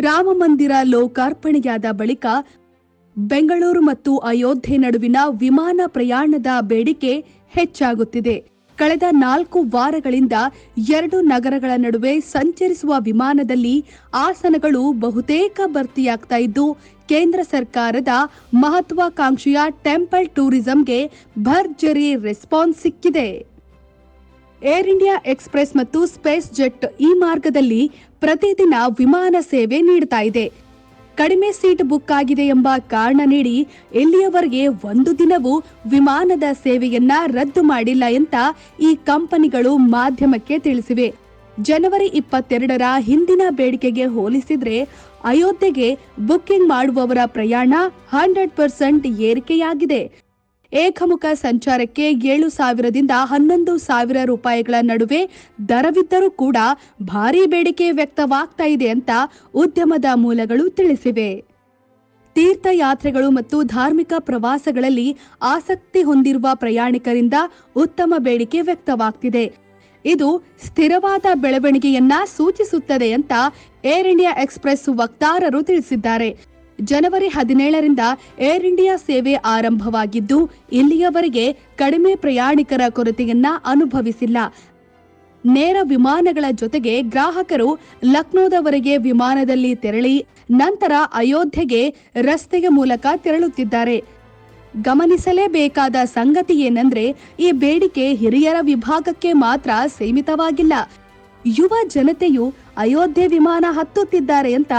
ರಾಮ ಮಂದಿರ ಲೋಕಾರ್ಪಣೆಯಾದ ಬಳಿಕ ಬೆಂಗಳೂರು ಮತ್ತು ಅಯೋಧ್ಯೆ ನಡುವಿನ ವಿಮಾನ ಪ್ರಯಾಣದ ಬೇಡಿಕೆ ಹೆಚ್ಚಾಗುತ್ತಿದೆ. ಕಳೆದ ನಾಲ್ಕು ವಾರಗಳಿಂದ ಎರಡು ನಗರಗಳ ನಡುವೆ ಸಂಚರಿಸುವ ವಿಮಾನದಲ್ಲಿ ಆಸನಗಳು ಬಹುತೇಕ ಭರ್ತಿಯಾಗ್ತಾ ಇದ್ದು, ಕೇಂದ್ರ ಸರ್ಕಾರದ ಮಹತ್ವಾಕಾಂಕ್ಷೆಯ ಟೆಂಪಲ್ ಟೂರಿಸಂಗೆ ಭರ್ಜರಿ ರೆಸ್ಪಾನ್ಸ್ ಸಿಕ್ಕಿದೆ. ಏರ್ ಇಂಡಿಯಾ ಎಕ್ಸ್ಪ್ರೆಸ್ ಮತ್ತು ಸ್ಪೇಸ್ ಜೆಟ್ ಈ ಮಾರ್ಗದಲ್ಲಿ ಪ್ರತಿದಿನ ವಿಮಾನ ಸೇವೆ ನೀಡ್ತಾ ಇದೆ. ಕಡಿಮೆ ಸೀಟ್ ಬುಕ್ ಆಗಿದೆ ಎಂಬ ಕಾರಣ ನೀಡಿ ಇಲ್ಲಿಯವರೆಗೆ ಒಂದು ದಿನವೂ ವಿಮಾನದ ಸೇವೆಯನ್ನ ರದ್ದು ಮಾಡಿಲ್ಲ ಅಂತ ಈ ಕಂಪನಿಗಳು ಮಾಧ್ಯಮಕ್ಕೆ ತಿಳಿಸಿವೆ. ಜನವರಿ ಇಪ್ಪತ್ತೆರಡರ ಹಿಂದಿನ ಬೇಡಿಕೆಗೆ ಹೋಲಿಸಿದ್ರೆ ಅಯೋಧ್ಯೆಗೆ ಬುಕ್ಕಿಂಗ್ ಮಾಡುವವರ ಪ್ರಯಾಣ ಹಂಡ್ರೆಡ್ ಪರ್ಸೆಂಟ್ ಏರಿಕೆಯಾಗಿದೆ. ಏಕಮುಖ ಸಂಚಾರಕ್ಕೆ ಏಳು ಸಾವಿರದಿಂದ ಹನ್ನೊಂದು ಸಾವಿರ ರೂಪಾಯಿಗಳ ನಡುವೆ ದರವಿದ್ದರೂ ಕೂಡ ಭಾರೀ ಬೇಡಿಕೆ ವ್ಯಕ್ತವಾಗ್ತಾ ಇದೆ ಅಂತ ಉದ್ಯಮದ ಮೂಲಗಳು ತಿಳಿಸಿವೆ. ತೀರ್ಥಯಾತ್ರೆಗಳು ಮತ್ತು ಧಾರ್ಮಿಕ ಪ್ರವಾಸಗಳಲ್ಲಿ ಆಸಕ್ತಿ ಹೊಂದಿರುವ ಪ್ರಯಾಣಿಕರಿಂದ ಉತ್ತಮ ಬೇಡಿಕೆ ವ್ಯಕ್ತವಾಗ್ತಿದೆ. ಇದು ಸ್ಥಿರವಾದ ಬೆಳವಣಿಗೆಯನ್ನ ಸೂಚಿಸುತ್ತದೆ ಅಂತ ಏರ್ ಇಂಡಿಯಾ ಎಕ್ಸ್ಪ್ರೆಸ್ ವಕ್ತಾರರು ತಿಳಿಸಿದ್ದಾರೆ. ಜನವರಿ ಹದಿನೇಳರಿಂದ ಏರ್ ಇಂಡಿಯಾ ಸೇವೆ ಆರಂಭವಾಗಿದ್ದು, ಇಲ್ಲಿಯವರೆಗೆ ಕಡಿಮೆ ಪ್ರಯಾಣಿಕರ ಕೊರತೆಯನ್ನ ಅನುಭವಿಸಿಲ್ಲ. ನೇರ ವಿಮಾನಗಳ ಜೊತೆಗೆ ಗ್ರಾಹಕರು ಲಕ್ನೋದವರೆಗೆ ವಿಮಾನದಲ್ಲಿ ತೆರಳಿ, ನಂತರ ಅಯೋಧ್ಯೆಗೆ ರಸ್ತೆಯ ಮೂಲಕ ತೆರಳುತ್ತಿದ್ದಾರೆ. ಗಮನಿಸಲೇಬೇಕಾದ ಸಂಗತಿ ಏನಂದ್ರೆ, ಈ ಬೇಡಿಕೆ ಹಿರಿಯರ ವಿಭಾಗಕ್ಕೆ ಮಾತ್ರ ಸೀಮಿತವಾಗಿಲ್ಲ. ಯುವ ಜನತೆಯು ಅಯೋಧ್ಯೆ ವಿಮಾನ ಹತ್ತುತ್ತಿದ್ದಾರೆ ಅಂತ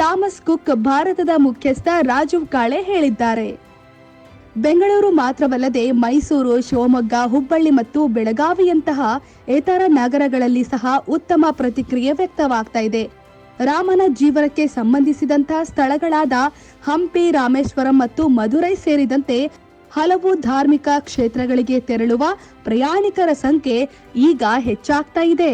ಥಾಮಸ್ ಕುಕ್ ಭಾರತದ ಮುಖ್ಯಸ್ಥ ರಾಜೀವ್ ಕಾಳೆ ಹೇಳಿದ್ದಾರೆ. ಬೆಂಗಳೂರು ಮಾತ್ರವಲ್ಲದೆ ಮೈಸೂರು, ಶಿವಮೊಗ್ಗ, ಹುಬ್ಬಳ್ಳಿ ಮತ್ತು ಬೆಳಗಾವಿಯಂತಹ ಇತರ ನಗರಗಳಲ್ಲಿ ಸಹ ಉತ್ತಮ ಪ್ರತಿಕ್ರಿಯೆ ವ್ಯಕ್ತವಾಗ್ತಾ ಇದೆ. ರಾಮನ ಜೀವನಕ್ಕೆ ಸಂಬಂಧಿಸಿದಂತಹ ಸ್ಥಳಗಳಾದ ಹಂಪಿ, ರಾಮೇಶ್ವರಂ ಮತ್ತು ಮಧುರೈ ಸೇರಿದಂತೆ ಹಲವು ಧಾರ್ಮಿಕ ಕ್ಷೇತ್ರಗಳಿಗೆ ತೆರಳುವ ಪ್ರಯಾಣಿಕರ ಸಂಖ್ಯೆ ಈಗ ಹೆಚ್ಚಾಗ್ತಾ ಇದೆ.